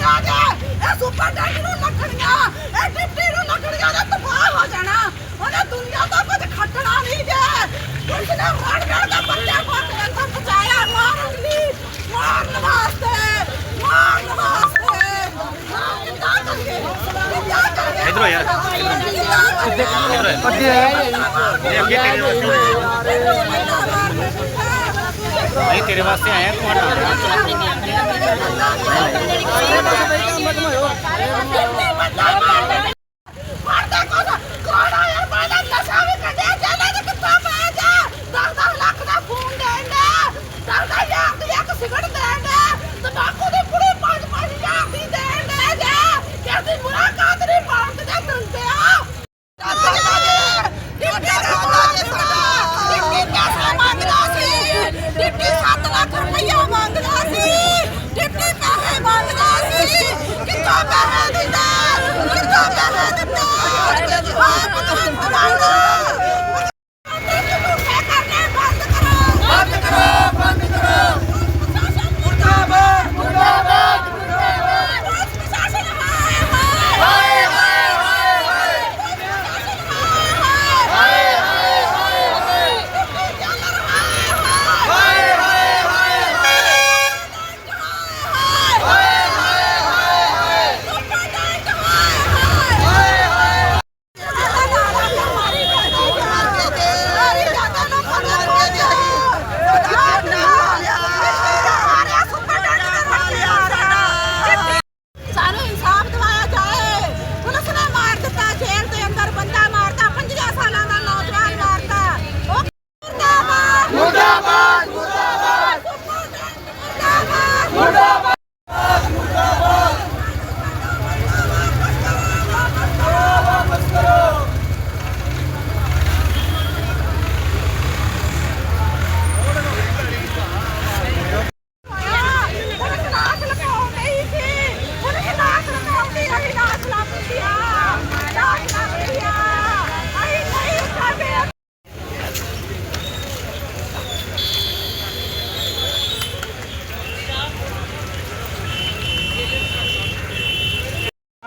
Dot ਹੈ ਇਹ super dot ਨੂੰ ਲੱਗਣੀਆਂ ਇਹ ਡਿਪਟੀ ਨੂੰ ਲੱਗਣੀਆਂ ਦਾ ਤਬਾਹ ਹੋ ਜਾਣਾ। ਉਹਨੇ ਦੁਨੀਆ ਦਾ ਕੁਝ ਖੱਟਣਾ ਨਹੀਂ ਜੇ। ਉਸ ਨੇ ਮਾਰ ਮਾਰ ਦਾ ਬੱਲੇ ਫੋਟ ਲੈ ਤਾਂ ਬਚਾਇਆ ਮਾਰਨ ਲਈ ਮਾਰਨ ਵਾਸਤੇ ਮਾਰਨ ਵਾਸਤੇ। ਮਾਰ ਕਿੱਦਾਂ ਕਰੀਏ ਕਿੱਦਾਂ ਕਰੀਏ ਇਧਰੋ ਯਾਰ ਅੱਗੇ ਅੱਗੇ ਅੱਗੇ ਅਸੀਂ ਤੇਰੇ ਵਾਸਤੇ ਆਏ ਆ ਡਿਪਟੀ 아니, 아니, 아니,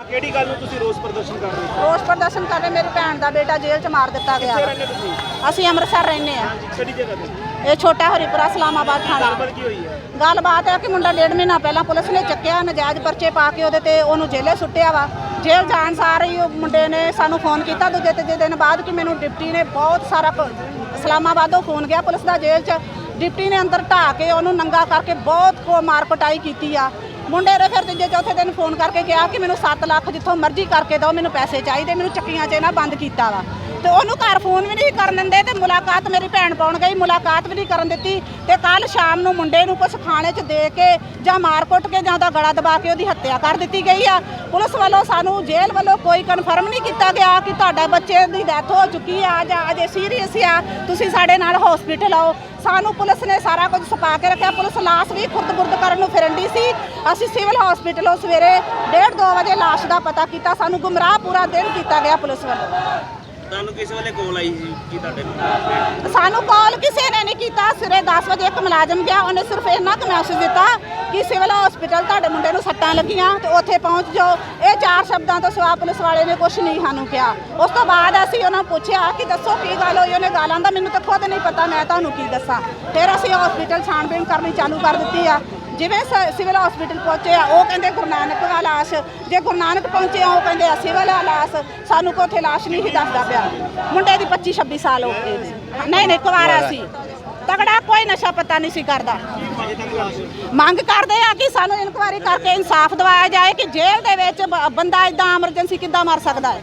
ਕਿਹੜੀ ਗੱਲ ਨੂੰ ਤੁਸੀਂ ਰੋਸ ਪ੍ਰਦਰਸ਼ਨ ਕਰ ਰਹੇ ਹੋ? ਰੋਸ ਪ੍ਰਦਰਸ਼ਨ ਕਰਦੇ ਮੇਰੀ ਭੈਣ ਦਾ ਬੇਟਾ ਜੇਲ੍ਹ 'ਚ ਮਾਰ ਦਿੱਤਾ ਗਿਆ। ਕਿੱਥੇ ਰਹਿੰਦੇ ਤੁਸੀਂ? ਅਸੀਂ ਅੰਮ੍ਰਿਤਸਰ ਰਹਿੰਦੇ ਆ ਕਿਹੜੀ ਜਗ੍ਹਾ ਤੇ? ਇਹ ਛੋਟਾ ਹਰੀਪੁਰਾ ਇਸਲਾਮਾਬਾਦ ਥਾਣਾ। ਗੱਲਬਾਤ ਕੀ ਹੋਈ ਹੈ? ਗੱਲਬਾਤ ਹੈ ਕਿ ਮੁੰਡਾ ਡੇਢ ਮਹੀਨਾ ਪਹਿਲਾਂ ਪੁਲਿਸ ਨੇ ਚੱਕਿਆ ਨਜਾਇਜ਼ ਪਰਚੇ ਪਾ ਕੇ ਉਹਦੇ ਤੇ ਉਹਨੂੰ ਜੇਲੇ ਸੁੱਟਿਆ ਵਾ। ਜੇਲ੍ਹ ਜਾਣ ਸਾਰ ਹੀ ਉਹ ਮੁੰਡੇ ਨੇ ਸਾਨੂੰ ਫੋਨ ਕੀਤਾ ਦੂਜੇ ਤੀਜੇ ਦਿਨ ਬਾਅਦ ਕਿ ਮੈਨੂੰ ਡਿਪਟੀ ਨੇ ਬਹੁਤ ਸਾਰਾ ਇਸਲਾਮਾਬਾਦੋਂ ਫੋਨ ਗਿਆ ਪੁਲਿਸ ਦਾ ਜੇਲ੍ਹ 'ਚ। ਡਿਪਟੀ ਨੇ ਅੰਦਰ ਢਾ ਕੇ ਉਹਨੂੰ ਨੰਗਾ ਕਰਕੇ ਬਹੁਤ ਕੋ ਮਾਰ ਕੁਟਾਈ ਕੀਤੀ ਆ। ਮੁੰਡੇ ਨੇ ਫਿਰ ਤੀਜੇ ਚੌਥੇ ਦਿਨ ਫੋਨ ਕਰਕੇ ਕਿਹਾ ਕਿ ਮੈਨੂੰ 7 ਲੱਖ ਜਿੱਥੋਂ ਮਰਜ਼ੀ ਕਰਕੇ ਦਿਓ, ਮੈਨੂੰ ਪੈਸੇ ਚਾਹੀਦੇ, ਮੈਨੂੰ ਚੱਕੀਆਂ 'ਚ ਇਹਨਾਂ ਬੰਦ ਕੀਤਾ ਵਾ। ਤੇ ਉਹਨੂੰ ਘਰ ਫੋਨ ਵੀ ਨਹੀਂ ਕਰਨ ਦਿੰਦੇ ਤੇ ਮੁਲਾਕਾਤ ਮੇਰੀ ਭੈਣ ਪਾਉਣ ਗਈ, ਮੁਲਾਕਾਤ ਵੀ ਨਹੀਂ ਕਰਨ ਦਿੱਤੀ ਤੇ ਕੱਲ ਸ਼ਾਮ ਨੂੰ ਮੁੰਡੇ ਨੂੰ ਕੁਝ ਖਾਣੇ 'ਚ ਦੇ ਕੇ ਜਾਂ ਮਾਰ ਕੁੱਟ ਕੇ ਜਾਂ ਉਹਦਾ ਗਲਾ ਦਬਾ ਕੇ ਉਹਦੀ ਹੱਤਿਆ ਕਰ ਦਿੱਤੀ ਗਈ ਆ। ਪੁਲਿਸ ਵੱਲੋਂ ਸਾਨੂੰ ਜੇਲ੍ਹ ਵੱਲੋਂ ਕੋਈ ਕਨਫਰਮ ਨਹੀਂ ਕੀਤਾ ਗਿਆ ਕਿ ਤੁਹਾਡਾ ਬੱਚੇ ਦੀ ਡੈਥ ਹੋ ਚੁੱਕੀ ਆ ਜਾਂ ਅਜੇ ਸੀਰੀਅਸ ਆ। ਤੁਸੀਂ ਸਾਡੇ ਨਾਲ ਹਸਪੀਟਲ ਆਓ। ਸਾਨੂੰ ਪੁਲਿਸ ਨੇ ਸਾਰਾ ਕੁਝ ਸੁਕਾ ਕੇ ਰੱਖਿਆ। ਪੁਲਿਸ ਲਾਸ਼ ਵੀ ਖੁਰਦ-ਬੁਰਦ ਕਰਨ ਨੂੰ ਫਿਰਨ ਦੀ ਸੀ। ਅਸੀਂ ਸਿਵਲ ਹਸਪੀਟਲੋਂ ਸਵੇਰੇ 1:30 2 ਵਜੇ ਲਾਸ਼ ਦਾ ਪਤਾ ਕੀਤਾ। ਸਾਨੂੰ ਗੁੰਮਰਾਹ ਪੂਰਾ ਦਿਨ ਕੀਤਾ ਗਿਆ ਪੁਲਿਸ ਵੱਲੋਂ। ਤੁਹਾਨੂੰ ਕਿਸ ਵੇਲੇ ਕੋਲ ਆਈ ਸੀ ਕੀ ਤੁਹਾਡੇ ਨੂੰ ਸਾਨੂੰ ਕਾਲ ਕਿਸੇ ਨੇ ਨਹੀਂ ਕੀਤਾ। ਸਵੇਰੇ 10 ਵਜੇ ਇੱਕ ਮੁਲਾਜ਼ਮ ਗਿਆ। ਉਹਨੇ ਸਿਰਫ ਇੰਨਾ ਕੁ ਮੈਸੇਜ ਦਿੱਤਾ ਕਿ ਸਿਵਲ ਹਸਪੀਟਲ ਤੁਹਾਡੇ ਮੁੰਡੇ ਨੂੰ ਸੱਟਾਂ ਲੱਗੀਆਂ ਤੇ ਉੱਥੇ ਪਹੁੰਚ ਜਾਓ। ਇਹ ਚਾਰ ਸ਼ਬਦਾਂ ਤੋਂ ਸਿਵਾ ਪੁਲਿਸ ਵਾਲੇ ਨੇ ਕੁਝ ਨਹੀਂ ਸਾਨੂੰ ਕਿਹਾ। ਉਸ ਤੋਂ ਬਾਅਦ ਅਸੀਂ ਉਹਨਾਂ ਨੂੰ ਪੁੱਛਿਆ ਕਿ ਦੱਸੋ ਕੀ ਗੱਲ ਹੋਈ? ਉਹਨੇ ਗਾਲਾਂ ਦਾ ਮੈਨੂੰ ਤਾਂ ਖੁਦ ਨਹੀਂ ਪਤਾ। ਮੈਂ ਤੁਹਾਨੂੰ ਕੀ ਦੱਸਾਂ? ਫਿਰ ਅਸੀਂ ਹਸਪੀਟਲ ਛਾਣਬੀਣ ਕਰਨੀ ਚਾਲੂ ਕਰ ਦਿੱਤੀ ਆ। ਜਿਵੇਂ ਸ- ਸਿਵਲ ਹਸਪੀਟਲ ਪਹੁੰਚੇ ਆ, ਉਹ ਕਹਿੰਦੇ ਗੁਰੂ ਨਾਨਕ ਦਾ ਲਾਸ਼, ਜੇ ਗੁਰੂ ਨਾਨਕ ਪਹੁੰਚੇ ਆ, ਉਹ ਕਹਿੰਦੇ ਆ, ਸਿਵਲ ਆ ਲਾਸ਼, ਸਾਨੂੰ ਕੋ ਉੱਥੇ ਲਾਸ਼ ਨਹੀਂ ਸੀ ਦੱਸਦਾ ਪਿਆ। ਮੁੰਡੇ ਦੀ 25 26 ਸਾਲ ਹੋ ਗਏ। ਨਹੀਂ ਨਹੀਂ, ਕੁਵਾਰਾ ਸੀ। ਤਗੜਾ ਕੋਈ ਨਸ਼ਾ ਪਤਾ ਨਹੀਂ ਸੀ ਕਰਦਾ। ਮੰਗ ਕਰਦੇ ਆ ਕਿ ਸਾਨੂੰ ਇਨਕੁਆਇਰੀ ਕਰਕੇ ਇਨਸਾਫ ਦਿਵਾਇਆ ਜਾਏ ਕਿ ਜੇਲ੍ਹ ਦੇ ਵਿੱਚ ਬ- ਬੰਦਾ ਇਦਾਂ ਐਮਰਜੈਂਸੀ ਕਿੱਦਾਂ ਮਰ ਸਕਦਾ ਹੈ।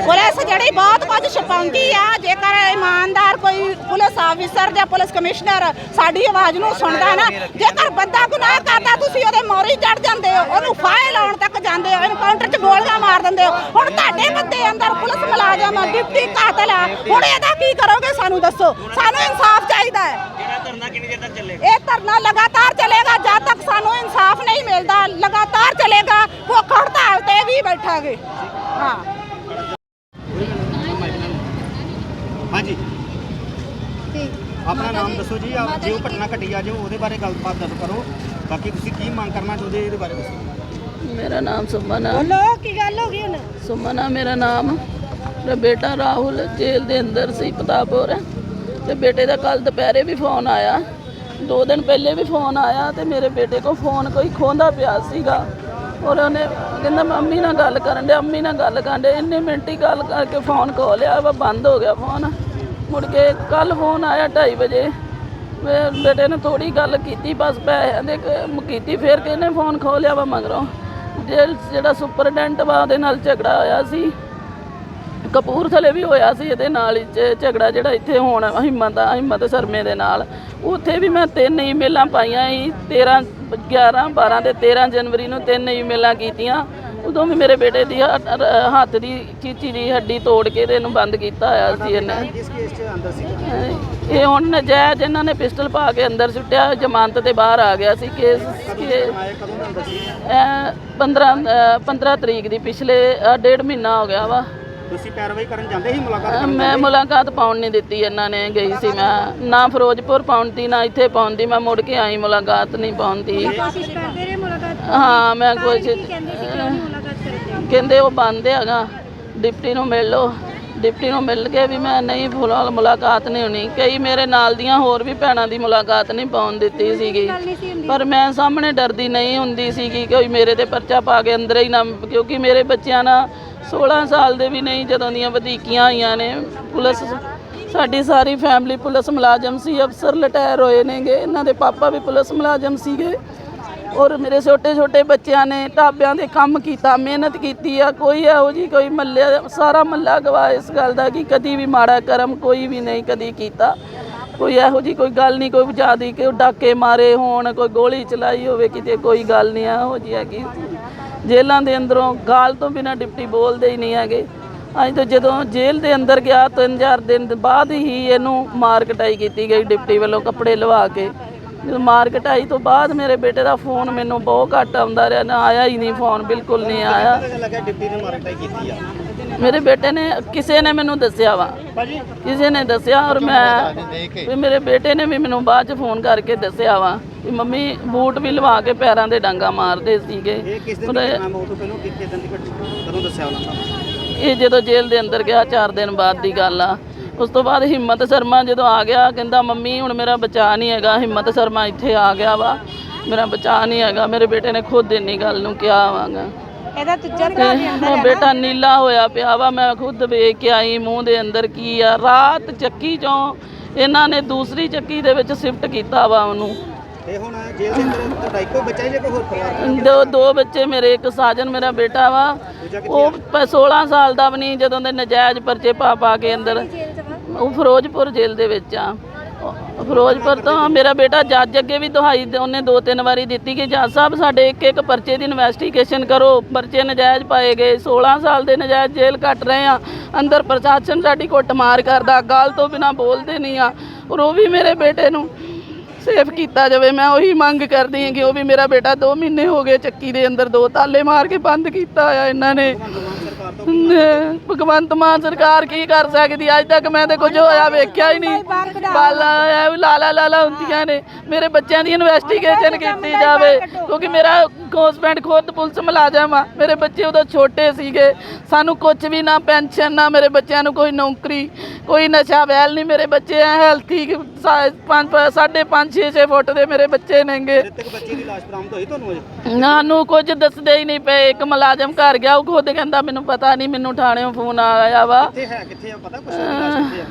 ਪੁਲਿਸ ਜਿਹੜੀ ਬਹੁਤ ਕੁਝ ਛਪਾਉਂਦੀ ਆ ਜੇਕਰ ਇਮਾਨਦਾਰ ਕੋਈ ਪੁਲਿਸ ਆਫੀਸਰ ਜਾਂ ਪੁਲਿਸ ਕਮਿਸ਼ਨਰ ਸਾਡੀ ਆਵਾਜ਼ ਨੂੰ ਸੁਣਦਾ ਨਾ ਜੇਕਰ ਬੰਦਾ ਗੁਨਾਹ ਕਰਦਾ ਤੁਸੀਂ ਉਹਦੇ ਮੋਰੀ ਚੜ ਜਾਂਦੇ ਹੋ ਉਹਨੂੰ ਫਾਇਲ ਲਾਉਣ ਤੱਕ ਜਾਂਦੇ ਹੋ ਐਨਕਾਊਂਟਰ 'ਚ ਗੋਲੀਆਂ ਮਾਰ ਦਿੰਦੇ ਹੋ। ਹੁਣ ਤੁਹਾਡੇ ਬੰਦੇ ਅੰਦਰ ਪੁਲਿਸ ਮੁਲਾਜ਼ਮ ਆ, ਡਿਪਟੀ ਕਾਤਲ ਆ ਹੁਣ ਇਹਦਾ ਕੀ ਕਰੋਗੇ ਸਾਨੂੰ ਦੱਸੋ? ਸਾਨੂੰ ਇਨਸਾਫ ਚਾਹੀਦਾ ਹੈ। ਜਿਹੜਾ ਧਰਨਾ ਕਿੰਨੀ ਦੇਰ ਇਹ ਧਰਨਾ ਲਗਾਤਾਰ ਚੱਲੇਗਾ ਜਦ ਤੱਕ ਸਾਨੂੰ ਇਨਸਾਫ ਨਹੀਂ ਮਿਲਦਾ ਲਗਾਤਾਰ ਚੱਲੇਗਾ ਭੁੱਖ ਹੜਤਾਲ ਤੇ ਵੀ ਬੈਠਾਂਗੇ। ਹਾਂ। ਹਾਂਜੀ। ਆਪਣਾ ਨਾਮ ਦੱਸੋ ਜੀ ਆਪ ਜੋ ਘਟਨਾ ਘਟੀ ਆ ਜੋ ਉਹਦੇ ਬਾਰੇ ਗੱਲਬਾਤ ਦੱਸ ਕਰੋ। ਬਾਕੀ ਤੁਸੀਂ ਕੀ ਮੰਗ ਕਰਨਾ ਚਾਹੁੰਦੇ ਇਹਦੇ ਬਾਰੇ ਦੱਸੋ। ਮੇਰਾ ਨਾਮ ਸੁਮਨ ਆ। ਬੋਲੋ ਕੀ ਗੱਲ ਹੋ ਗਈ ਹੁਣ? ਸੁਮਨ ਆ ਮੇਰਾ ਨਾਮ। ਮੇਰਾ ਬੇਟਾ ਰਾਹੁਲ ਜੇਲ੍ਹ ਦੇ ਅੰਦਰ ਸੀ ਪਤਾਪੁਰ ਤੇ ਬੇਟੇ ਦਾ ਕੱਲ ਦੁਪਹਿਰੇ ਵੀ ਫੋਨ ਆਇਆ। ਦੋ ਦਿਨ ਪਹਿਲੇ ਵੀ ਫੋਨ ਆਇਆ ਤੇ ਮੇਰੇ ਬੇਟੇ ਕੋ ਫੋਨ ਕੋਈ ਖੋਂਦਾ ਪਿਆ ਸੀਗਾ। ਔਰ ਉਹਨੇ ਕਹਿੰਦਾ, ਮੰਮੀ ਨਾਲ ਗੱਲ ਕਰਨ ਦੇ ਅੰਮੀ ਨਾਲ ਗੱਲ ਕਰਨ ਦੇ ਇੰਨੇ ਮਿੰਟ ਹੀ ਗੱਲ ਕਰਕੇ ਫੋਨ ਖੋ ਲਿਆ ਵਾ, ਬੰਦ ਹੋ ਗਿਆ ਫੋਨ। ਮੁੜ ਕੇ ਕੱਲ ਫੋਨ ਆਇਆ 2:30 ਵਜੇ। ਮੈਂ ਬੇਟੇ ਨੇ ਥੋੜੀ ਗੱਲ ਕੀਤੀ, ਬਸ ਪੈਸਿਆਂ ਦੇ ਕੀਤੀ, ਫਿਰ ਕਿਹਨੇ ਫੋਨ ਖੋ ਲਿਆ ਵਾ ਮਗਰੋਂ। ਜੇਲ੍ਹ ਜਿਹੜਾ ਸੁਪਰਡੈਂਟ ਵਾ, ਉਹਦੇ ਨਾਲ ਝਗੜਾ ਹੋਇਆ ਸੀ। ਕਪੂਰਥਲੇ ਵੀ ਹੋਇਆ ਸੀ ਇਹਦੇ ਨਾਲ ਹੀ ਝ- ਝਗੜਾ ਜਿਹੜਾ ਇੱਥੇ ਹੁਣ ਹਿੰਮਤ ਆ ਹਿੰਮਤ ਸਰਮੇ ਦੇ ਨਾਲ। ਉੱਥੇ ਵੀ ਮੈਂ ਤਿੰਨ ਈਮੇਲਾਂ ਪਾਈਆਂ ਸੀ 13 11 12 ਤੇ 13 ਜਨਵਰੀ ਨੂੰ ਤਿੰਨ ਈਮੇਲਾਂ ਕੀਤੀਆਂ। ਉਦੋਂ ਵੀ ਮੇਰੇ ਬੇਟੇ ਦੀ ਰ- ਹੱਥ ਦੀ ਚੀਚੀ ਦੀ ਹੱਡੀ ਤੋੜ ਕੇ ਤੇ ਇਹਨੂੰ ਬੰਦ ਕੀਤਾ ਹੋਇਆ ਸੀ ਇਹਨੇ। ਕਿਸ ਕੇਸ 'ਚ ਅੰਦਰ ਸੀ? ਇਹ ਹੁਣ ਨਜਾਇਜ਼ ਇਹਨਾਂ ਨੇ ਪਿਸਟਲ ਪਾ ਕੇ ਅੰਦਰ ਸੁੱਟਿਆ ਜ਼ਮਾਨਤ ਤੇ ਬਾਹਰ ਆ ਗਿਆ ਸੀ ਕੇਸ ਕੇ ਆਏ ਕਦੋਂ ਦਾ ਅੰਦਰ ਸੀ? ਇਹ 15 ਅਹ 15 ਤਰੀਕ ਦੀ ਪਿਛਲੇ ਆਹ ਡੇਢ ਮਹੀਨਾ ਹੋ ਗਿਆ ਵਾ। ਤੁਸੀਂ ਪੈਰਵਾਈ ਕਰਨ ਜਾਂਦੇ ਸੀ ਮੁਲਾਕਾਤ ਕਰਨ ਮੈਂ ਮੁਲਾਕਾਤ ਪਾਉਣ ਨਹੀਂ ਦਿੱਤੀ ਇਹਨਾਂ ਨੇ ਗਈ ਸੀ ਮੈਂ। ਨਾ ਫਿਰੋਜ਼ਪੁਰ ਪਾਉਂਦੀ ਨਾ ਇੱਥੇ ਪਾਉਂਦੀ ਮੈਂ ਮੁੜ ਕੇ ਆਈ ਮੁਲਾਕਾਤ ਨਹੀਂ ਪਾਉਂਦੀ। ਕੋਸ਼ਿਸ਼ ਕਰਦੇ ਰਹੇ ਮੁਲਾਕਾਤ ਹਾਂ ਮੈਂ ਕੁਝ ਕਹਿੰਦੇ ਸੀ ਕਿਉਂ ਨਹੀਂ ਮੁਲਾਕਾਤ ਕਰਦੇ ਕਹਿੰਦੇ ਉਹ ਬੰਦ ਹੈਗਾ। ਡਿਪਟੀ ਨੂੰ ਮਿਲ ਲਓ। ਡਿਪਟੀ ਨੂੰ ਮਿਲ ਕੇ ਵੀ ਮੈਂ ਨਹੀਂ ਫੁਲਾ- ਮੁਲਾਕਾਤ ਨਹੀਂ ਹੋਣੀ। ਕਈ ਮੇਰੇ ਨਾਲ ਦੀਆਂ ਹੋਰ ਵੀ ਭੈਣਾਂ ਦੀ ਮੁਲਾਕਾਤ ਨਹੀਂ ਪਾਉਣ ਦਿੱਤੀ ਸੀਗੀ। ਪਰ ਮੈਂ ਸਾਹਮਣੇ ਡਰਦੀ ਨਹੀਂ ਹੁੰਦੀ ਸੀਗੀ ਕੋਈ ਮੇਰੇ ਤੇ ਪਰਚਾ ਪਾ ਕੇ ਅੰਦਰ ਹੀ ਨਾ ਕਿਉਂਕਿ ਮੇਰੇ ਬੱਚਿਆਂ ਨਾਲ 16 ਸਾਲ ਦੇ ਵੀ ਨਹੀਂ, ਜਦੋਂ ਦੀਆਂ ਵਧੀਕੀਆਂ ਆਈਆਂ ਨੇ, ਪੁਲਿਸ ਸਾਡੀ ਸਾਰੀ ਫੈਮਿਲੀ ਪੁਲਿਸ ਮੁਲਾਜ਼ਮ ਸੀ, ਅਫਸਰ ਰਿਟਾਇਰ ਹੋਏ ਨੇਗੇ, ਇਹਨਾਂ ਦੇ ਪਾਪਾ ਵੀ ਪੁਲਿਸ ਮੁਲਾਜ਼ਮ ਸੀਗੇ। ਔਰ ਮੇਰੇ ਛੋਟੇ ਛੋਟੇ ਬੱਚਿਆਂ ਨੇ ਢਾਬਿਆਂ ਦੇ ਕੰਮ ਕੀਤਾ, ਮਿਹਨਤ ਕੀਤੀ ਆ, ਕੋਈ ਇਹੋ ਜੀ ਕੋਈ ਮੱਲੇ ਸਾਰਾ ਮੱਲਾ ਗਵਾ ਇਸ ਗੱਲ ਦਾ ਕਿ ਕਦੀ ਵੀ ਮਾੜਾ ਕਰਮ ਕੋਈ ਵੀ ਨਹੀਂ ਕਦੀ ਕੀਤਾ। ਕੋਈ ਇਹੋ ਜੀ ਕੋਈ ਗੱਲ ਨਹੀਂ, ਕੋਈ ਜ਼ਿਆਦੀ ਕਿ ਡਾਕੇ ਮਾਰੇ ਹੋਣ, ਕੋਈ ਗੋਲੀ ਚਲਾਈ ਹੋਵੇ, ਕਿਤੇ ਕੋਈ ਗੱਲ ਨਹੀਂ, ਇਹੋ ਜੀ ਹੈਗੀ। ਜੇਲ੍ਹਾਂ ਦੇ ਅੰਦਰੋਂ ਗਾਲ ਤੋਂ ਬਿਨਾ ਡਿਪਟੀ ਬੋਲਦੇ ਹੀ ਨਹੀਂ ਹੈਗੇ। ਅੱਜ ਤੋਂ ਜਦੋਂ ਜੇਲ੍ਹ ਦੇ ਅੰਦਰ ਗਿਆ ਤਿੰਨ ਚਾਰ ਦਿਨ ਬਾਅਦ ਹੀ ਇਹਨੂੰ ਮਾਰ ਕਟਾਈ ਕੀਤੀ ਗਈ ਡਿਪਟੀ ਵੱਲੋਂ ਕੱਪੜੇ ਲਵਾ ਕੇ। ਜਦੋਂ ਮਾਰ ਕਟਾਈ ਤੋਂ ਬਾਅਦ ਮੇਰੇ ਬੇਟੇ ਦਾ ਫੋਨ ਮੈਨੂੰ ਬਹੁਤ ਘੱਟ ਆਉਂਦਾ ਰਿਹਾ, ਨਾ ਆਇਆ ਹੀ ਨਹੀਂ ਫੋਨ, ਬਿਲਕੁਲ ਨਹੀਂ ਆਇਆ। ਡਿਪਟੀ ਨੇ ਮਾਰਕਟਾਈ ਕੀਤੀ ਆ। ਮੇਰੇ ਬੇਟੇ ਨੇ ਕਿਸੇ ਨੇ ਮੈਨੂੰ ਦੱਸਿਆ ਵਾ। ਕਿਸੇ ਨੇ ਦੱਸਿਆ ਔਰ ਮੈਂ ਵੀ ਮੇਰੇ ਬੇਟੇ ਨੇ ਵੀ ਮੈਨੂੰ ਬਾਅਦ ਚ ਫੋਨ ਕਰਕੇ ਦੱਸਿਆ ਵਾ ਕਿ ਮੰਮੀ ਬੂਟ ਵੀ ਲਵਾ ਕੇ ਪੈਰਾਂ ਦੇ ਡਾਂਗਾ ਮਾਰਦੇ ਸੀਗੇ। ਇਹ ਕਿਸ ਦਿਨ ਉਹਦੇ- ਦੀ ਘਟਨਾ ਮੌਤ ਤੋਂ ਪਹਿਲਾਂ ਕਿੰਨੇ ਦਿਨ ਦੀ ਘਟਨਾ ਕਦੋਂ ਦੱਸਿਆ ਉਹਨਾਂ ਨੇ? ਇਹ ਜਦੋਂ ਜੇਲ੍ਹ ਦੇ ਅੰਦਰ ਗਿਆ 4 ਦਿਨ ਬਾਅਦ ਦੀ ਗੱਲ ਆ। ਉਸ ਤੋਂ ਬਾਅਦ ਹਿੰਮਤ ਸ਼ਰਮਾ ਜਦੋਂ ਆ ਗਿਆ ਕਹਿੰਦਾ ਮੰਮੀ ਹੁਣ ਮੇਰਾ ਬਚਾ ਨਹੀਂ ਹੈਗਾ। ਹਿੰਮਤ ਸ਼ਰਮਾ ਇੱਥੇ ਆ ਗਿਆ ਵਾ। ਮੇਰਾ ਬਚਾ ਨਹੀਂ ਹੈਗਾ। ਮੇਰੇ ਬੇਟੇ ਨੇ ਖੁਦ ਇੰਨੀ ਗੱਲ ਨੂੰ ਕਿਹਾ ਵਾਗਾ। ਇਹਦਾ ਵੀ ਬੇਟਾ ਨੀਲਾ ਹੋਇਆ ਪਿਆ ਵਾ ਮੈਂ ਖੁਦ ਵੇਖ ਕੇ ਆਈ ਮੂੰਹ ਦੇ ਅੰਦਰ ਕੀ ਆ। ਰਾਤ ਚੱਕੀ ਚੋਂ ਇਹਨਾਂ ਨੇ ਦੂਸਰੀ ਚੱਕੀ ਦੇ ਵਿੱਚ ਸ਼ਿਫਟ ਕੀਤਾ ਵਾ ਉਹਨੂੰ। ਤੇ ਹੁਣ ਜੇਲ੍ਹ ਦੇ ਅੰਦਰ ਤੁਹਾਡਾ ਇੱਕੋ ਬੱਚਾ ਹੀ ਜਾਂ ਕੋਈ ਹੋਰ ਪਰਿਵਾਰ ਦੋ? ਦੋ ਬੱਚੇ ਮੇਰੇ ਇੱਕ ਸਾਜਨ ਮੇਰਾ ਬੇਟਾ ਵਾ। ਉਹ ਪ- 16 ਸਾਲ ਦਾ ਵੀ ਨਹੀਂ ਜਦੋਂ ਦੇ ਨਜਾਇਜ਼ ਪਰਚੇ ਪਾ ਪਾ ਕੇ ਅੰਦਰ ਉਹ ਫਿਰੋਜ਼ਪੁਰ ਜੇਲ੍ਹ ਦੇ ਵਿੱਚ ਆ। ਫਿਰੋਜ਼ਪੁਰ ਤੋਂ ਮੇਰਾ ਬੇਟਾ ਜੱਜ ਅੱਗੇ ਵੀ ਦੁਹਾਈ ਦੇ- ਉਹਨੇ ਦੋ ਤਿੰਨ ਵਾਰੀ ਦਿੱਤੀ ਕਿ ਜੱਜ ਸਾਹਿਬ, ਸਾਡੇ ਇੱਕ ਇੱਕ ਪਰਚੇ ਦੀ ਇਨਵੈਸਟੀਗੇਸ਼ਨ ਕਰੋ। ਪਰਚੇ ਨਜਾਇਜ਼ ਪਾਏ ਗਏ। 16 ਸਾਲ ਦੇ ਨਜਾਇਜ਼ ਜੇਲ੍ਹ ਕੱਟ ਰਹੇ ਆ ਅੰਦਰ ਪ੍ਰਸ਼ਾਸਨ ਸਾਡੀ ਕੁੱਟਮਾਰ ਕਰਦਾ। ਗਾਲ ਤੋਂ ਬਿਨਾ ਬੋਲਦੇ ਨਹੀਂ ਆ। ਔਰ ਉਹ ਵੀ ਮੇਰੇ ਬੇਟੇ ਨੂੰ ਸੇਫ ਕੀਤਾ ਜਾਵੇ। ਮੈਂ ਉਹੀ ਮੰਗ ਕਰਦੀ ਹਾਂ ਕਿ ਉਹ ਵੀ ਮੇਰਾ ਬੇਟਾ 2 ਮਹੀਨੇ ਹੋ ਗਏ ਚੱਕੀ ਦੇ ਅੰਦਰ, ਦੋ ਤਾਲੇ ਮਾਰ ਕੇ ਬੰਦ ਕੀਤਾ ਆ ਇਹਨਾਂ ਨੇ। ਭਗਵੰਤ ਮਾਨ ਸਰਕਾਰ ਕੀ ਕਰ ਸਕਦੀ? ਅੱਜ ਤੱਕ ਮੈਂ ਤੇ ਕੁਝ ਹੋਇਆ ਵੇਖਿਆ ਹੀ ਨਹੀਂ। ਬਾਲਾ ਐ ਲਾਲਾ ਲਾਲਾ ਹੁੰਦੀਆਂ ਨੇ। ਮੇਰੇ ਬੱਚਿਆਂ ਦੀ ਇਨਵੈਸਟੀਗੇਸ਼ਨ ਕੀਤੀ ਜਾਵੇ, ਕਿਉਂਕਿ ਮੇਰਾ ਹਸਬੈਂਡ ਖੁਦ ਪੁਲਿਸ ਮੁਲਾਜ਼ਮ ਆ। ਮੇਰੇ ਬੱਚੇ ਉਦੋਂ ਛੋਟੇ ਸੀਗੇ। ਸਾਨੂੰ ਕੁਝ ਵੀ ਨਾ ਪੈਨਸ਼ਨ ਨਾ ਮੇਰੇ ਬੱਚਿਆਂ ਨੂੰ ਕੋਈ ਨੌਕਰੀ ਕੋਈ ਨਸ਼ਾ ਵੈਲ ਨਹੀਂ। ਮੇਰੇ ਬੱਚੇ ਐ ਹੈਲਥੀ 5 ਸਾਢੇ 5 6 6 ਫੁੱਟ ਦੇ ਮੇਰੇ ਬੱਚੇ ਨੇਗੇ। ਤੱਕ ਬੱਚੇ ਦੀ ਲਾਸ਼ ਬਰਾਮਦ ਹੋਈ ਤੁਹਾਨੂੰ ਅਜੇ? ਸਾਨੂੰ ਕੁਝ ਦੱਸਦੇ ਹੀ ਨਹੀਂ ਪਏ। ਇੱਕ ਮੁਲਾਜ਼ਮ ਘਰ ਗਿਆ ਉਹ ਖੁਦ ਕਹਿੰਦਾ ਮੈਨੂੰ ਪਤਾ ਨਹੀਂ ਮੈਨੂੰ ਥਾਣਿਓਂ ਫੋਨ ਆਇਆ ਵਾ। ਕਿੱਥੇ ਹੈ? ਕਿੱਥੇ ਆ? ਪਤਾ ਕੁਛ? ਲਾਸ਼ ਕਿੱਥੇ ਆ?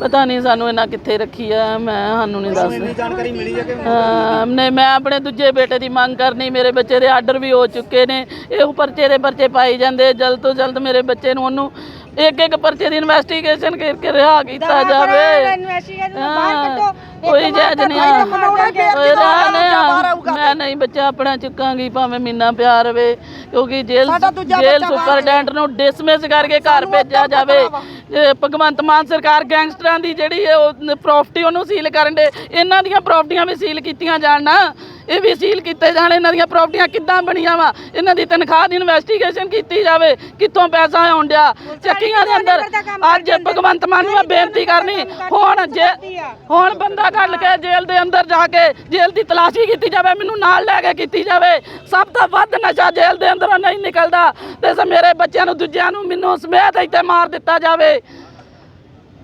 ਪਤਾ ਨਹੀਂ ਸਾਨੂੰ ਇਹਨਾਂ ਕਿੱਥੇ ਰੱਖੀ ਆ ਮੈਂ ਸਾਨੂੰ ਨਹੀਂ ਦੱਸ ਇੰਨੀ ਜਾਣਕਾਰੀ ਮਿਲੀ ਹੈ ਕਿ ਅਹ ਨਹੀਂ ਮੈਂ ਆਪਣੇ ਦੂਜੇ ਬੇਟੇ ਦੀ ਮੰਗ ਕਰਨੀ ਮੇਰੇ ਬੱਚੇ ਦੇ ਆਰਡਰ ਵੀ ਹੋ ਚੁੱਕੇ ਨੇ ਇਹ ਪਰਚੇ ਦੇ ਪਰਚੇ ਪਾਈ ਜਾਂਦੇ ਜਲਦ ਤੋਂ ਜਲਦ ਮੇਰੇ ਬੱਚੇ ਨੂੰ ਉਹਨੂੰ ਇੱਕ ਇੱਕ ਪਰਚੇ ਦੀ ਇਨਵੈਸਟੀਗੇਸ਼ਨ ਕਰਕੇ ਰਿਹਾ ਕੀਤਾ ਜਾਵੇ। ਇਨਵੈਸਟੀਗੇਸ਼ਨ ਬਾਹਰ ਕੱਢੋ। ਕੋਈ ਜਾਇਜ਼ ਨਹੀਂ ਆ। ਮੈਂ ਨਹੀਂ ਬੱਚਾ ਆਪਣਾ ਚੁੱਕਾਂਗੀ ਭਾਵੇਂ ਮੀਨਾ ਪਿਆਰ ਰਵੇ ਕਿਉਂਕਿ ਜੇਲ੍ਹ ਜੇਲ੍ਹ ਸੁਪਰਡੈਂਟ ਨੂੰ ਡਿਸਮਿਸ ਕਰਕੇ ਘਰ ਭੇਜਿਆ ਜਾਵੇ। ਭਗਵੰਤ ਮਾਨ ਸਰਕਾਰ ਗੈਂਗਸਟਰਾਂ ਦੀ ਜਿਹੜੀ ਹੈ ਉਹ ਪ੍ਰਾਪਰਟੀ ਉਹਨੂੰ ਸੀਲ ਕਰਨ ਦੇ ਇਹਨਾਂ ਦੀਆਂ ਪ੍ਰਾਪਰਟੀਆਂ ਵੀ ਸੀਲ ਕੀਤੀਆਂ ਜਾਣ ਨਾ। ਇਹ ਵੀ ਸੀਲ ਕੀਤੇ ਜਾਣ ਇਹਨਾਂ ਦੀਆਂ ਪ੍ਰਾਪਰਟੀਆਂ ਕਿੱਦਾਂ ਬਣੀਆਂ ਵਾ? ਇਹਨਾਂ ਦੀ ਤਨਖਾਹ ਦੀ ਇਨਵੈਸਟੀਗੇਸ਼ਨ ਕੀਤੀ ਜਾਵੇ ਕਿੱਥੋਂ ਪੈਸਾ ਆਉਣ ਡਿਆ? ਚੱਕੀਆਂ ਦੇ ਅੰਦਰ ਅੱਜ ਭਗਵੰਤ ਮਾਨ ਨੂੰ ਮੈਂ ਬੇਨਤੀ ਕਰਨੀ ਹੁਣ ਜੇ ਹੁਣ ਬੰਦਾ ਕੱਢ ਕੇ ਜੇਲ੍ਹ ਦੇ ਅੰਦਰ ਜਾ ਕੇ ਜੇਲ੍ਹ ਦੀ ਤਲਾਸ਼ੀ ਕੀਤੀ ਜਾਵੇ ਮੈਨੂੰ ਨਾਲ ਲੈ ਕੇ ਕੀਤੀ ਜਾਵੇ ਸਭ ਤੋਂ ਵੱਧ ਨਸ਼ਾ ਜੇਲ੍ਹ ਦੇ ਅੰਦਰੋਂ ਨਹੀਂ ਨਿਕਲਦਾ। ਤੇ ਮੇਰੇ ਬੱਚਿਆਂ ਨੂੰ ਦੂਜਿਆਂ ਨੂੰ ਮੈਨੂੰ ਸਮੇਤ ਇੱਥੇ ਮਾਰ ਦਿੱਤਾ ਜਾਵੇ।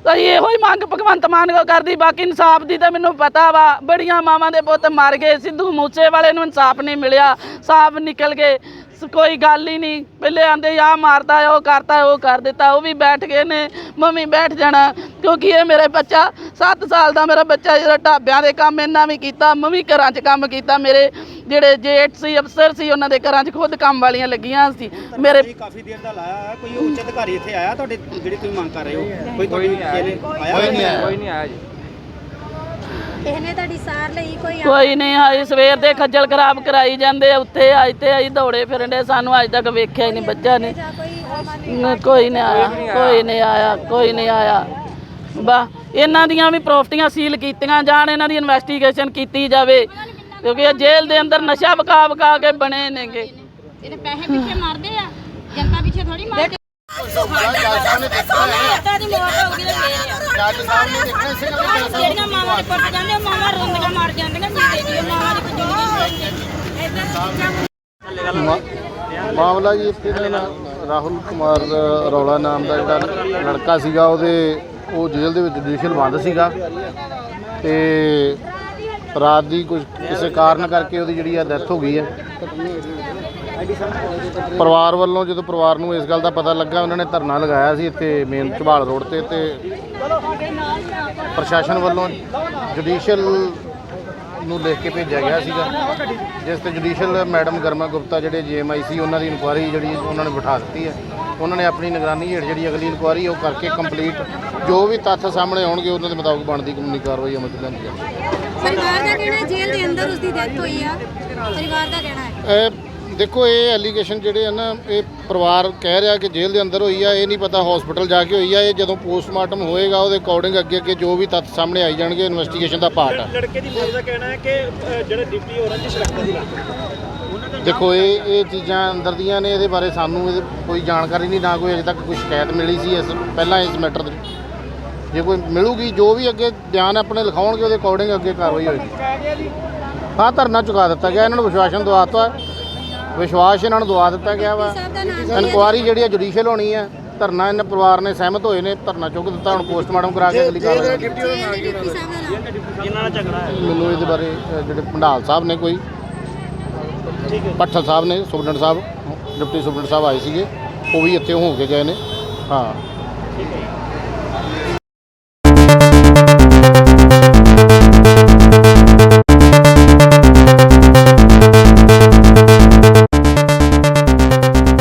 ਤਾਂ ਇਹੋ ਹੀ ਮੰਗ ਭਗਵੰਤ ਮਾਨ ਕੋ ਕਰਦੀ, ਬਾਕੀ ਇਨਸਾਫ ਦੀ ਤਾਂ ਮੈਨੂੰ ਪਤਾ ਵਾ। ਬੜੀਆਂ ਮਾਵਾਂ ਦੇ ਪੁੱਤ ਮਰ ਗਏ, ਸਿੱਧੂ ਮੂਸੇ ਵਾਲੇ ਨੂੰ ਇਨਸਾਫ ਨਹੀਂ ਮਿਲਿਆ, ਸਾਫ਼ ਨਿਕਲ ਗਏ। ਬਸ ਕੋਈ ਗੱਲ ਹੀ ਨਹੀਂ। ਪਹਿਲੇ ਆਂਦੇ ਆ ਮਾਰਦਾ ਉਹ ਕਰਤਾ ਹੈ, ਉਹ ਕਰ ਦਿੱਤਾ ਉਹ ਵੀ ਬੈਠ ਗਏ ਨੇ ਮੰਮੀ ਬੈਠ ਜਾਣਾ ਕਿਉਂਕਿ ਇਹ ਮੇਰੇ ਬੱਚਾ 7 ਸਾਲ ਦਾ ਮੇਰਾ ਬੱਚਾ ਜਿਹੜਾ ਢਾਬਿਆਂ ਦੇ ਕੰਮ ਇਹਨਾਂ ਵੀ ਕੀਤਾ ਮੈਂ ਵੀ ਘਰਾਂ 'ਚ ਕੰਮ ਕੀਤਾ ਮੇਰੇ ਜਿਹੜੇ ਜੇਠ ਸੀ ਅਫਸਰ ਸੀ ਉਹਨਾਂ ਦੇ ਘਰਾਂ 'ਚ ਖੁਦ ਕੰਮ ਵਾਲੀਆਂ ਲੱਗੀਆਂ ਸੀ। ਮੇਰੇ ਕਾਫੀ ਦੇਰ ਦਾ ਲਾਇਆ ਹੈ ਕੋਈ ਉੱਚ ਅਧਿਕਾਰੀ ਇੱਥੇ ਆਇਆ ਤੁਹਾਡੇ ਜਿਹੜੀ ਤੁਸੀਂ ਮੰਗ ਕਰ ਰਹੇ ਹੋ? ਕੋਈ ਤੁਹਾਡੀ ਆਇਆ ਕੋਈ ਨਹੀਂ ਆਇਆ ਨਹੀਂ ਕਿਸੇ ਨੇ ਤੁਹਾਡੀ ਸਾਰ ਲਈ ਕੋਈ ਕੋਈ ਨਹੀਂ ਸਵੇਰ ਦੇ ਖੱਜਲ ਖਰਾਬ ਕਰਾਈ ਜਾਂਦੇ ਆ, ਉੱਥੇ ਅੱਜ ਤੇ ਅਸੀਂ ਦੌੜੇ ਫਿਰਨ ਦੇ ਸਾਨੂੰ ਅੱਜ ਤੱਕ ਵੇਖਿਆ ਹੀ ਨਹੀਂ ਬੱਚਾ ਨੇ ਜਾਂ ਕੋਈ ਨ- ਕੋਈ ਨਹੀਂ ਆਇਆ ਕੋਈ ਨਹੀਂ ਆਇਆ। ਕੋਈ ਨਹੀਂ ਆਇਆ ਬਾ ਇਹਨਾਂ ਦੀਆਂ ਵੀ ਪ੍ਰਾਪਰਟੀਆਂ ਸੀਲ ਕੀਤੀਆਂ ਜਾਣ ਇਹਨਾਂ ਦੀ ਇਨਵੈਸਟੀਗੇਸ਼ਨ ਕੀਤੀ ਜਾਵੇ ਕਿਉਂਕਿ ਇਹ ਜੇਲ੍ਹ ਦੇ ਅੰਦਰ ਨਸ਼ਾ ਵਕਾ ਵਕਾ ਕੇ ਬਣੇ ਨੇਗੇ। ਇਹਨੇ ਪੈਸੇ ਪਿੱਛੇ ਮਾਰਦੇ ਆ ਜਨਤਾ ਪਿੱਛੇ ਥੋੜੀ ਮਾਰਦੇ। ਜਿਹੜੀਆਂ ਮਾਵਾਂ ਦੇ ਪੁੱਤ ਜਾਂਦੇ ਉਹ ਮਾਵਾਂ ਰੋਂਦੀਆਂ ਮਾਰ ਜਾਂਦੀਆਂ ਜਿੰਦੇ ਜੀ ਮਾਵਾਂ ਦੀ ਜ਼ਿੰਦਗੀ ਮਾਮਲਾ ਜੀ ਇੱਥੇ ਦਾ ਰਾਹੁਲ ਕੁਮਾਰ ਅ, ਰੌਲਾ ਨਾਮ ਦਾ ਜਿਹੜਾ ਲੜਕਾ ਸੀਗਾ ਉਹਦੇ ਉਹ ਜੇਲ੍ਹ ਦੇ ਵਿੱਚ ਜੁਡੀਸ਼ੀਅਲ ਬੰਦ ਸੀਗਾ ਤੇ ਰਾਤ ਦੀ ਕੁਝ ਕਿਸੇ ਕਾਰਨ ਕਰਕੇ ਉਹਦੀ ਜਿਹੜੀ ਆ ਡੈਥ ਹੋ ਗਈ ਹੈ। ਪਰਿਵਾਰ ਵੱਲੋਂ ਜਦੋਂ ਪਰਿਵਾਰ ਨੂੰ ਇਸ ਗੱਲ ਦਾ ਪਤਾ ਲੱਗਾ ਉਹਨਾਂ ਨੇ ਧਰਨਾ ਲਗਾਇਆ ਸੀ ਇੱਥੇ ਮੇਨ ਝਬਾਲ ਰੋਡ ਤੇ ਤੇ ਪ੍ਰਸ਼ਾਸਨ ਵੱਲੋਂ ਜੁਡੀਸ਼ੀਅਲ ਨੂੰ ਲਿਖ ਕੇ ਭੇਜਿਆ ਗਿਆ ਸੀਗਾ ਜਿਸ ਤੇ ਜੁਡੀਸ਼ੀਅਲ ਮੈਡਮ ਗਰਮਾ ਗੁਪਤਾ ਜਿਹੜੇ ਜੀਐਮਆਈ ਸੀ ਉਹਨਾਂ ਦੀ ਇਨਕੁਆਇਰੀ ਜਿਹੜੀ ਉਹਨਾਂ ਨੇ ਬਿਠਾ ਦਿੱਤੀ ਹੈ। ਉਹਨਾਂ ਨੇ ਆਪਣੀ ਨਿਗਰਾਨੀ ਹੇਠ ਜਿਹੜੀ ਅਗਲੀ ਇਨਕੁਆਇਰੀ ਉਹ ਕਰਕੇ ਕੰਪਲੀਟ ਜੋ ਵੀ ਤੱਥ ਸਾਹਮਣੇ ਆਉਣਗੇ ਉਹਨਾਂ ਦੇ ਮੁਤਾਬਕ ਬਣਦੀ ਕਾਨੂੰਨੀ ਕਾਰਵਾਈ ਅਮਲ ਚ ਲਿਆਂਦੀ ਜਾਵੇਗੀ ਪਰਿਵਾਰ ਦਾ ਕਹਿਣਾ ਜੇਲ੍ਹ ਦੇ ਅੰਦਰ ਉਸਦੀ ਡੈਥ ਹੋਈ ਆ। ਪਰਿਵਾਰ ਦਾ ਕਹਿਣਾ ਹੈ। ਦੇਖੋ ਇਹ ਐਲੀਗੇਸ਼ਨ ਜਿਹੜੇ ਆ ਨਾ ਇਹ ਪਰਿਵਾਰ ਕਹਿ ਰਿਹਾ ਕਿ ਜੇਲ੍ਹ ਦੇ ਅੰਦਰ ਹੋਈ ਆ ਇਹ ਨਹੀਂ ਪਤਾ ਹਸਪੀਟਲ ਜਾ ਕੇ ਹੋਈ ਆ ਇਹ ਜਦੋਂ ਪੋਸਟਮਾਰਟਮ ਹੋਏਗਾ ਉਹਦੇ ਅਕੋਰਡਿੰਗ ਅੱਗੇ ਅੱਗੇ ਜੋ ਵੀ ਤੱਥ ਸਾਹਮਣੇ ਆਈ ਜਾਣਗੇ ਇਨਵੈਸਟੀਗੇਸ਼ਨ ਦਾ ਪਾਰਟ ਆ। ਲੜਕੇ ਦੀ ਮਾਂ ਦਾ ਕਹਿਣਾ ਹੈ ਕਿ ਅ, ਜਿਹੜਾ ਡਿਪਟੀ ਔਰੰਜ ਸ਼ਰਕਤ ਦੀ ਦੇਖੋ ਇਹ ਇਹ ਚੀਜ਼ਾਂ ਅੰਦਰ ਦੀਆਂ ਨੇ ਇਹਦੇ ਬਾਰੇ ਸਾਨੂੰ ਇਹਦੇ ਕੋਈ ਜਾਣਕਾਰੀ ਨਹੀਂ ਨਾ ਕੋਈ ਅਜੇ ਤੱਕ ਕੋਈ ਸ਼ਿਕਾਇਤ ਮਿਲੀ ਸੀ ਇਸ ਪਹਿਲਾਂ ਇਸ ਮੈਟਰ ਦੇ ਜੇ ਕੋਈ ਮਿਲੂਗੀ ਜੋ ਵੀ ਅੱਗੇ ਬਿਆਨ ਆਪਣੇ ਲਿਖਾਉਣਗੇ ਉਹਦੇ ਅਕੋਰਡਿੰਗ ਅੱਗੇ ਕਾਰਵਾਈ ਹੋਏਗੀ। ਹਾਂ ਧਰਨਾ ਚੁਕਾ ਦਿੱਤਾ ਗਿਆ ਇਹਨਾਂ ਨੂੰ ਵਿਸ਼ਵਾਸਨ ਦਵਾਤਾ ਵਿਸ਼ਵਾਸ ਇਹਨਾਂ ਨੂੰ ਦਵਾ ਦਿੱਤਾ ਗਿਆ ਵਾ। ਇਨਕੁਆਰੀ ਜਿਹੜੀ ਆ ਜੁਡੀਸ਼ੀਅਲ ਹੋਣੀ ਆ ਧਰਨਾ ਇਹਨਾਂ ਪਰਿਵਾਰ ਨੇ ਸਹਿਮਤ ਹੋਏ ਨੇ ਧਰਨਾ ਚੁੱਕ ਦਿੱਤਾ ਹੁਣ ਪੋਸਟਮਾਰਟਮ ਕਰਾ ਕੇ ਅਗਲੀ ਕਾਰਵਾਈ ਹੈ? ਮੈਨੂੰ ਇਹਦੇ ਬਾਰੇ ਜਿਹੜੇ ਭੰਡਾਲ ਸਾਹਿਬ ਨੇ ਕੋਈ ਪੱਠਲ ਸਾਹਿਬ ਨੇ ਸੁਪਰਡੈਂਟ ਸਾਹਿਬ ਡਿਪਟੀ ਸੁਪਰਡੈਂਟ ਸਾਹਿਬ ਆਏ ਸੀਗੇ ਉਹ ਵੀ ਇੱਥੇ ਹੋ ਕੇ ਗਏ ਨੇ। ਹਾਂ।